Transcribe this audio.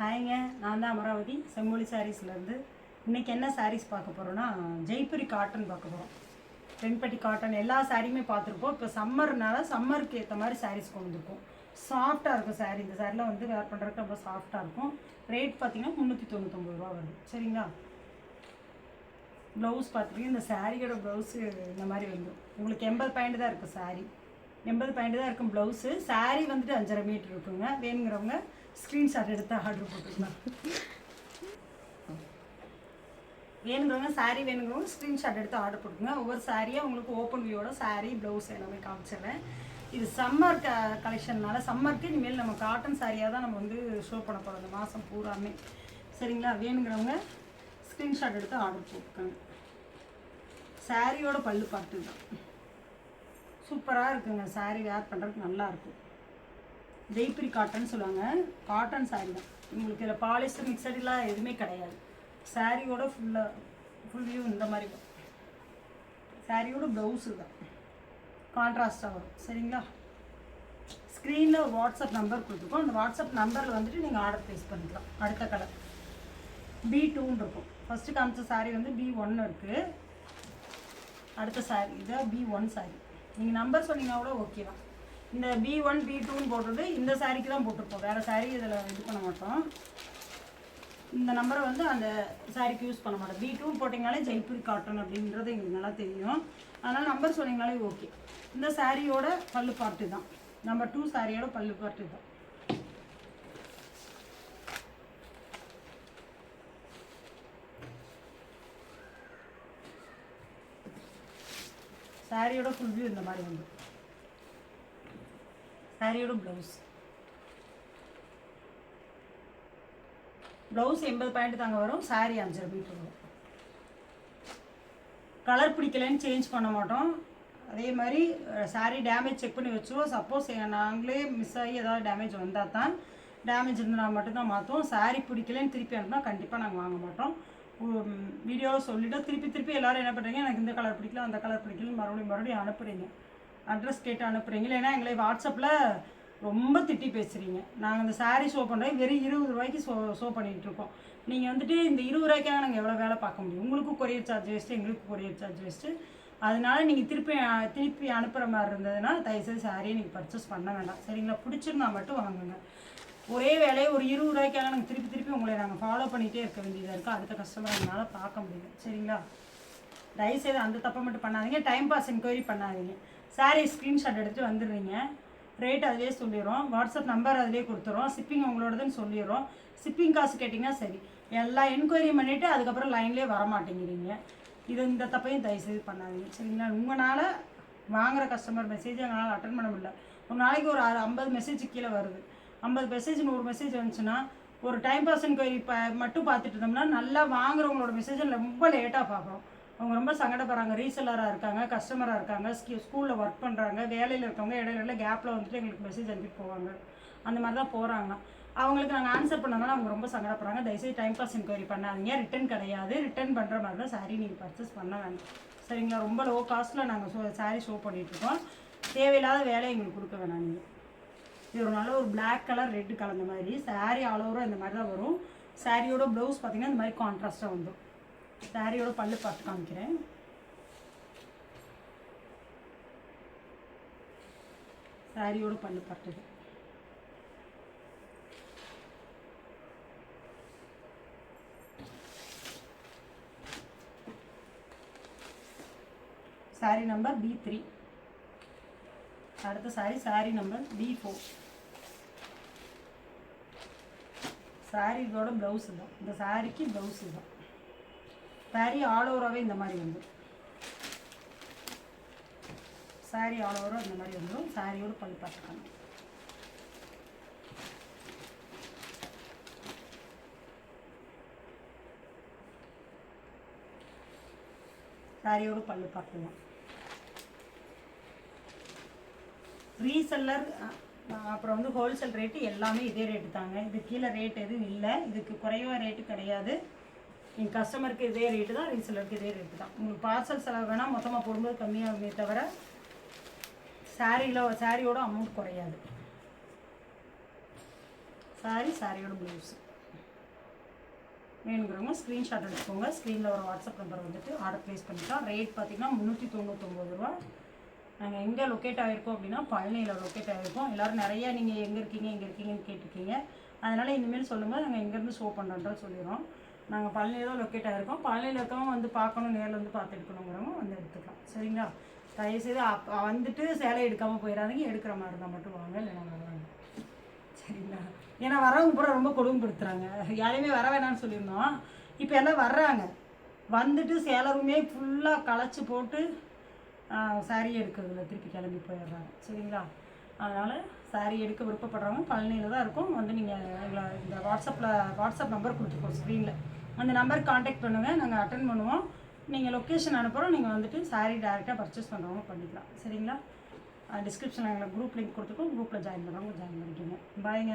ஹாய்ங்க நான் தான் அமராவதி. செம்மொழி சாரீஸ்லேருந்து. இன்றைக்கி என்ன சாரீஸ் பார்க்க போகிறோன்னா ஜெய்ப்பூரி காட்டன் பார்க்க போகிறோம் வெண்பட்டி காட்டன் எல்லா சாரியுமே பார்த்துருப்போம். இப்போ சம்மர்னால சம்மருக்கு ஏற்ற மாதிரி சாரீஸ் கொண்டு வந்திருக்கோம். சாஃப்டாக இருக்கும் சாரீ இந்த சாரீலாம் வந்து வேர் பண்ணுறதுக்கு ரொம்ப சாஃப்டாக இருக்கும். ரேட் பார்த்தீங்கன்னா முந்நூற்றி தொண்ணூற்றொம்பது ரூபா வருது. சரிங்களா? ப்ளவுஸ் பார்த்துட்டீங்க இந்த சாரியோட ப்ளவுஸு இந்த மாதிரி வந்துடும் உங்களுக்கு எண்பது பாயிண்ட் தான் இருக்கும் சாரீ எண்பது பாயிண்ட் தான் இருக்கும் ப்ளவுஸு சாரீ வந்துட்டு அஞ்சரை மீட்டர் இருக்குங்க. வேணுங்கிறவங்க ஸ்க்ரீன்ஷாட் எடுத்து ஆர்டர் போட்டுக்கலாம் வேணுங்கிறவங்க சாரீ வேணுங்கிறவங்க ஸ்க்ரீன்ஷாட் எடுத்து ஆர்டர் போட்டுக்கோங்க. ஒவ்வொரு சாரியாக உங்களுக்கு ஓப்பன் வியூவோட சாரீ ப்ளவுஸ் எல்லாமே காமிச்சிடுறேன். இது சம்மர் க கலெக்ஷன்னால சம்மருக்கு இனிமேல் நம்ம காட்டன் சாரியாக தான் நம்ம வந்து ஷோ பண்ண போகிறோம் இந்த மாதம் பூராமே. சரிங்களா? வேணுங்கிறவங்க ஸ்க்ரீன்ஷாட் எடுத்து ஆர்டர் போட்டுக்கோங்க. சாரியோட பல்லு பார்த்து தான். சூப்பராக இருக்குங்க. சாரீ வேர் பண்ணுறதுக்கு நல்லா இருக்கும். ஜெய்புரி காட்டன் சொல்லுவாங்க. காட்டன் சாரீ தான். உங்களுக்கு இதில் பாலிஸ்டர் மிக்சடிலாம் எதுவுமே கிடையாது. சாரியோட ஃபுல்லாக ஃபுல் வியூ இந்த மாதிரி வரும் சாரியோட ப்ளவுஸு தான். கான்ட்ராஸ்டாக வரும். சரிங்களா? ஸ்க்ரீனில் ஒரு வாட்ஸ்அப் நம்பர் கொடுத்துருக்கோம். அந்த வாட்ஸ்அப் நம்பரில் வந்துட்டு நீங்கள் ஆர்டர் ப்ளேஸ் பண்ணிக்கலாம். அடுத்த கலர் பி டூன்னு இருக்கும். ஃபஸ்ட்டு காமிச்ச சாரீ வந்து பி ஒன்று இருக்குது அடுத்த சாரீ இதான் பி ஒன் சாரீ நீங்கள் நம்பர் சொன்னீங்கன்னா கூட ஓகே தான். இந்த பி ஒன் பி டூன்னு போட்டுட்டு இந்த சாரிக்கு தான் போட்டிருப்போம். வேறு சாரீ இதில் இது பண்ண மாட்டோம். இந்த நம்பரை வந்து அந்த சாரீக்கு யூஸ் பண்ண மாட்டோம். பி டூ போட்டிங்கனாலே ஜெய்ப்பூர் காட்டன் அப்படின்றது எங்களுக்கு நல்லா தெரியும். அதனால் நம்பர் சொன்னீங்கனாலே ஓகே இந்த சாரியோட பல்லு பார்ட்டு தான் நம்பர் டூ சாரியோட பல்லு பார்ட்டு தான் சாரியோட ஃபுல் வியூ இந்த மாதிரி வந்து சாரியோட ப்ளவுஸ் ப்ளவுஸ் எண்பது பாயிண்ட் தாங்க வரும் சாரி அஞ்சரை மீட்டர் வரும் கலர் பிடிக்கலன்னு சேஞ்ச் பண்ண மாட்டோம் அதே மாதிரி சாரி டேமேஜ் செக் பண்ணி வச்சுருவோம் சப்போஸ் நாங்களே மிஸ் ஆகி ஏதாவது டேமேஜ் வந்தால் தான் டேமேஜ் இருந்தால் மட்டும்தான் மாற்றுவோம் சாரி பிடிக்கலன்னு திருப்பி அனுப்புனா கண்டிப்பாக நாங்கள் வாங்க மாட்டோம் வீடியோவை சொல்லிவிட்டு திருப்பி திருப்பி எல்லோரும் என்ன பண்ணுறீங்க எனக்கு இந்த கலர் பிடிக்கல அந்த கலர் பிடிக்கல மறுபடியும் மறுபடியும் அனுப்புகிறீங்க அட்ரஸ் கேட்டு அனுப்புகிறீங்க இல்லைன்னா எங்களை வாட்ஸ்அப்பில் ரொம்ப திட்டி பேசுகிறீங்க நாங்கள் இந்த சாரீ ஷோ பண்ணுறோம் வெறும் இருபது ரூபாய்க்கு ஷோ ஷோ பண்ணிகிட்ருக்கோம் நீங்கள் வந்துட்டு இந்த இருபது ரூபாய்க்காக நாங்கள் எவ்வளோ வேலை பார்க்க முடியும்? உங்களுக்கும் கொரியர் சார்ஜ் வேஸ்ட்டு எங்களுக்கும் கொரியர் சார்ஜ் வேஸ்ட்டு அதனால நீங்கள் திருப்பி திருப்பி அனுப்புகிற மாதிரி இருந்ததுன்னா தயவுசெய்து சாரியை நீங்கள் பர்ச்சேஸ் பண்ண வேண்டாம். சரிங்களா? பிடிச்சிருந்தா மட்டும் வாங்குங்க. ஒரே வேலையை ஒரு இருபது ரூபாய்க்காக நாங்கள் திருப்பி திருப்பி உங்களை நாங்கள் ஃபாலோ பண்ணிகிட்டே இருக்க வேண்டியதாக இருக்குது அடுத்த கஸ்டமர் எங்களால் பார்க்க முடியல. சரிங்களா? தயவுசெய்து அந்த தப்பை மட்டும் பண்ணாதீங்க. டைம் பாஸ் என்கொயரி பண்ணாதீங்க. சாரி ஸ்க்ரீன்ஷாட் எடுத்து வந்துடுறீங்க. ரேட் அதிலே சொல்லிடுறோம். வாட்ஸ்அப் நம்பர் அதிலே கொடுத்துறோம் ஷிப்பிங் உங்களோடதுன்னு சொல்லிடுறோம். ஷிப்பிங் காசு கேட்டிங்கன்னா சரி. எல்லா என்கொயரி பண்ணிவிட்டு அதுக்கப்புறம் லைன்லேயே வர மாட்டேங்கிறீங்க இது இந்த தப்பையும் தயவுசெய்து பண்ணாதீங்க. சரிங்களா? உங்களால் வாங்குற கஸ்டமர் மெசேஜ் எங்களால் அட்டன் பண்ண முடியல. ஒரு நாளைக்கு ஒரு அறு- ஐம்பது மெசேஜ் கீழே வருது. ஐம்பது மெசேஜ் நூறு மெசேஜ் வந்துச்சுன்னா ஒரு டைம் பாஸ் என்கொயரி ப மட்டும் பார்த்துட்டு இருந்தோம்னா நல்லா வாங்குறவங்களோட மெசேஜை ரொம்ப லேட்டாக பார்க்குறோம் அவங்க ரொம்ப சங்கடப்படுறாங்க. ரீசெல்லராக இருக்காங்க கஸ்டமராக இருக்காங்க ஸ்கி ஸ்கூலில் ஒர்க் பண்ணுறாங்க வேலையில் இருக்கவங்க இடையில கேப்பில் வந்துட்டு எங்களுக்கு மெசேஜ் அனுப்பிட்டு போவாங்க. அந்த மாதிரி தான் போகிறாங்க அவங்களுக்கு நாங்கள் ஆன்சர் பண்ணனால அவங்க ரொம்ப சங்கடப்படுறாங்க. தயவுசெய்து டைம் பாஸ் என்கொயரி பண்ணாதீங்க. ரிட்டர்ன் கிடையாது. ரிட்டர்ன் பண்ணுற மாதிரி தான் சாரி நீங்கள் பர்ச்சேஸ் பண்ண வேண்டாம் சரிங்களா? ரொம்ப லோ காஸ்ட்டில் நாங்கள் ஷோ சாரீ ஷோ பண்ணிகிட்ருக்கோம் தேவையில்லாத வேலையை எங்களுக்கு கொடுக்க வேணாம் நீங்கள் இது ஒரு நல்ல ஒரு பிளாக் கலர் ரெட் கலந்த மாதிரி சாரீ ஆல் ஓவராக இந்த மாதிரி தான் வரும் சாரியோட ப்ளவுஸ் பார்த்தீங்கன்னா இந்த மாதிரி கான்ட்ராஸ்ட்டாக வந்துடும் சாரியோட பல்லு பார்த்து காமிக்கிறேன். சாரியோட பல்லு பார்த்தது. சாரி நம்பர் பி த்ரீ அடுத்த sari sari number B four சாரியோட ப்ளவுஸ் தான். இந்த சாரிக்கு ப்ளவுஸ் தான். சாரீ ஆல் ஓவராகவே இந்த மாதிரி வந்துடும் சாரி ஆல் ஓவராக இந்த மாதிரி வந்துடும் சாரியோடு பல் பார்த்துக்கணும் சாரியோடு பல்லு பார்க்கலாம். ரீசெல்லர் அப்புறம் வந்து ஹோல்சேல் ரேட்டு எல்லாமே இதே ரேட்டு தாங்க. இது கீழே ரேட் எதுவும் இல்லை. இதுக்கு குறைவா ரேட்டு கிடையாது. எங்கள் கஸ்டமருக்கு இதே ரேட்டு தான் ரீசெலருக்கு இதே ரேட்டு தான். உங்களுக்கு பார்சல் செலவு வேணால் மொத்தமாக போடும்போது கம்மியாகுமே தவிர சாரியில் சாரியோட அமௌண்ட் குறையாது. சாரி சாரியோட ப்ளவுஸ் வேணுங்கிறவங்க ஸ்க்ரீன்ஷாட் எடுத்துக்கோங்க. ஸ்க்ரீனில் ஒரு வாட்ஸ்அப் நம்பர் வந்துட்டு ஆர்டர் ப்ளேஸ் பண்ணிக்கலாம் ரேட் பார்த்தீங்கன்னா முந்நூற்றி தொண்ணூத்தொம்பது ரூபா. நாங்கள் எங்கே லொக்கேட் ஆகிருக்கோம் அப்படின்னா பழனியில் லொக்கேட் ஆகிருக்கோம் எல்லோரும் நிறையா நீங்கள் எங்கே இருக்கீங்க எங்கே இருக்கீங்கன்னு கேட்டிருக்கீங்க. அதனால் இனிமேல் சொல்லுங்கள் நாங்கள் எங்கேருந்து ஷோ பண்ணுறோன்றது சொல்லிடுறோம். நாங்கள் பழனியில் தான் லொக்கேட் ஆகிருக்கோம் பழனியில் இருக்கவங்க வந்து பார்க்கணும் நேரில் வந்து பார்த்து எடுக்கணுங்கிறவங்க வந்து எடுத்துக்கலாம். சரிங்களா? தயவுசெய்து அப் வந்துட்டு சேலை எடுக்காமல் போயிடாதீங்க. எடுக்கிற மாதிரி இருந்தால் மட்டும் வாங்க இல்லைன்னா வாங்க சரிங்களா? ஏன்னா வரவங்க பூரா ரொம்ப கொடுமைப்படுத்துகிறாங்க யாரையுமே வர வேணாம்னு சொல்லியிருந்தோம். இப்போ எல்லாம் வர்றாங்க. வந்துட்டு சேலருமே ஃபுல்லாக களைச்சி போட்டு சாரி எடுக்கிறதுல திருப்பி கிளம்பி போயிடுறாங்க. சரிங்களா? அதனால் சாரி எடுக்க விருப்பப்படுறவங்க பழனியில் தான் இருக்கும். வந்து நீங்கள் எங்களை இந்த வாட்ஸ்அப்பில் வாட்ஸ்அப் நம்பர் கொடுத்துருக்கோம் ஸ்க்ரீனில் அந்த நம்பருக்கு காண்டாக்ட் பண்ணுங்கள் நாங்கள் அட்டன் பண்ணுவோம். நீங்கள் லொக்கேஷன் அனுப்புகிறோம் நீங்கள் வந்துட்டு சாரி டேரெக்டாக பர்ச்சேஸ் பண்ணுறவங்க பண்ணிக்கலாம். சரிங்களா? டிஸ்கிரிப்ஷனில் எங்களுக்கு குரூப் லிங்க் கொடுத்துருக்கோம். குரூப்பில் ஜாயின் பண்ணுறவங்க ஜாயின் பண்ணிக்கோங்க. பாய்ங்க